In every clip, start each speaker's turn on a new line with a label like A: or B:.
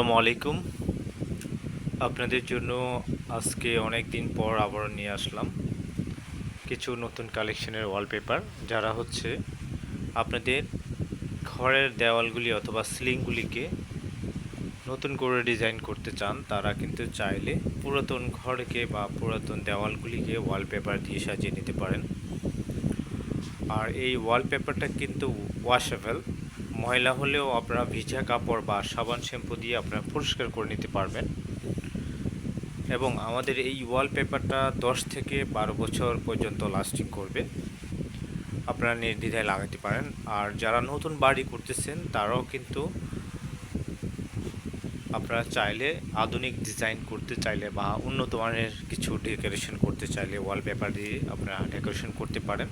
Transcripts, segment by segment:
A: আসসালামু আলাইকুম। আপনাদের জন্য আজকে অনেক দিন পর আবার নিয়ে আসলাম কিছু নতুন কালেকশনের ওয়ালপেপার যারা হচ্ছে আপনাদের ঘরের দেওয়ালগুলি অথবা সিলিংগুলিকে নতুন করে ডিজাইন করতে চান, তারা কিন্তু চাইলে পুরাতন ঘরকে বা পুরাতন দেওয়ালগুলিকে ওয়ালপেপার দিয়ে সাজিয়ে নিতে পারেন। আর এই ওয়ালপেপারটা কিন্তু ওয়াশেবল ময়লা হলেও আপনারা ভিজা কাপড় বা সাবান শ্যাম্পু দিয়ে আপনারা পরিষ্কার করে নিতে পারবেন। এবং আমাদের এই ওয়ালপেপারটা দশ থেকে বারো বছর পর্যন্ত লাস্টিং করবে। আপনারা নির্দ্বিধায় লাগাতে পারেন। আর যারা নতুন বাড়ি করতেছেন, তারাও কিন্তু আপনারা চাইলে আধুনিক ডিজাইন করতে চাইলে বা উন্নত মানের কিছু ডেকোরেশন করতে চাইলে ওয়ালপেপার দিয়ে আপনারা ডেকোরেশন করতে পারেন।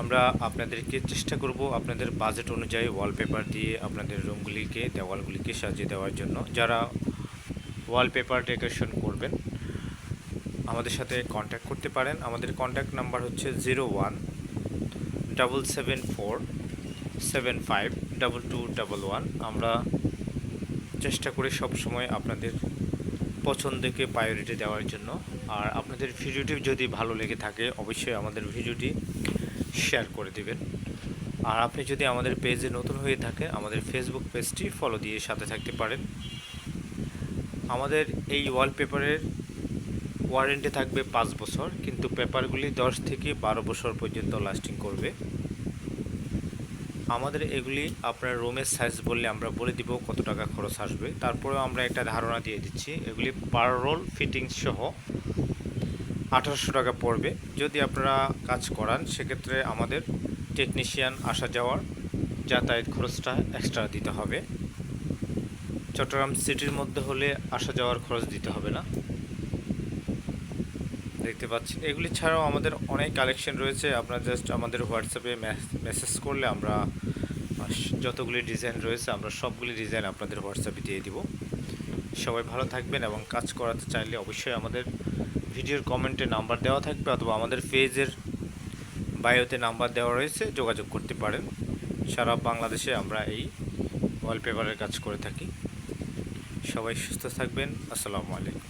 A: আমরা আপনাদেরকে চেষ্টা করব আপনাদের বাজেট অনুযায়ী ওয়ালপেপার দিয়ে আপনাদের রুমগুলিকে, দেওয়ালগুলিকে সাজিয়ে দেওয়ার জন্য। যারা ওয়ালপেপার ডেকোরেশন করবেন, আমাদের সাথে কন্ট্যাক্ট করতে পারেন। আমাদের কন্ট্যাক্ট নাম্বার হচ্ছে zero one double seven four seven five double two double one আমরা চেষ্টা করি সবসময় আপনাদের পছন্দকে প্রায়োরিটি দেওয়ার জন্য। আর আপনাদের ভিডিওটি যদি ভালো লেগে থাকে, অবশ্যই আমাদের ভিডিওটি শেয়ার করে দিবেন। আর আপনি যদি আমাদের পেজে নতুন হয়ে থাকে, আমাদের ফেসবুক পেজটি ফলো দিয়ে সাথে থাকতে পারেন। আমাদের এই ওয়ালপেপারের ওয়ারেন্টি থাকবে পাঁচ বছর, কিন্তু পেপারগুলি দশ থেকে বারো বছর পর্যন্ত লাস্টিং করবে। আমাদের এগুলি আপনার রুমের সাইজ বললে আমরা বলে দিব কত টাকা খরচ আসবে। তারপরেও আমরা একটা ধারণা দিয়ে দিচ্ছি, এগুলি পার রোল ফিটিংস সহ আঠারোশো টাকা পড়বে। যদি আপনারা কাজ করান, সেক্ষেত্রে আমাদের টেকনিশিয়ান আসা যাওয়ার যাতায়াত খরচটা এক্সট্রা দিতে হবে। চট্টগ্রাম সিটির মধ্যে হলে আসা যাওয়ার খরচ দিতে হবে না। দেখতে পাচ্ছেন এগুলি ছাড়াও আমাদের অনেক কালেকশন রয়েছে। আপনারা জাস্ট আমাদের হোয়াটসঅ্যাপে মেসেজ করলে আমরা যতগুলি ডিজাইন রয়েছে, আমরা সবগুলি ডিজাইন আপনাদের হোয়াটসঅ্যাপে দিয়ে দিব। সবাই ভালো থাকবেন এবং কাজ করাতে চাইলে অবশ্যই আমাদের ভিডিওর কমেন্টে নাম্বার দেওয়া থাকবে অথবা আমাদের পেজের বায়োতে নাম্বার দেওয়া রয়েছে, যোগাযোগ করতে পারেন। সারা বাংলাদেশে আমরা এই ওয়ালপেপারের কাজ করে থাকি। সবাই সুস্থ থাকবেন। আসসালামু আলাইকুম।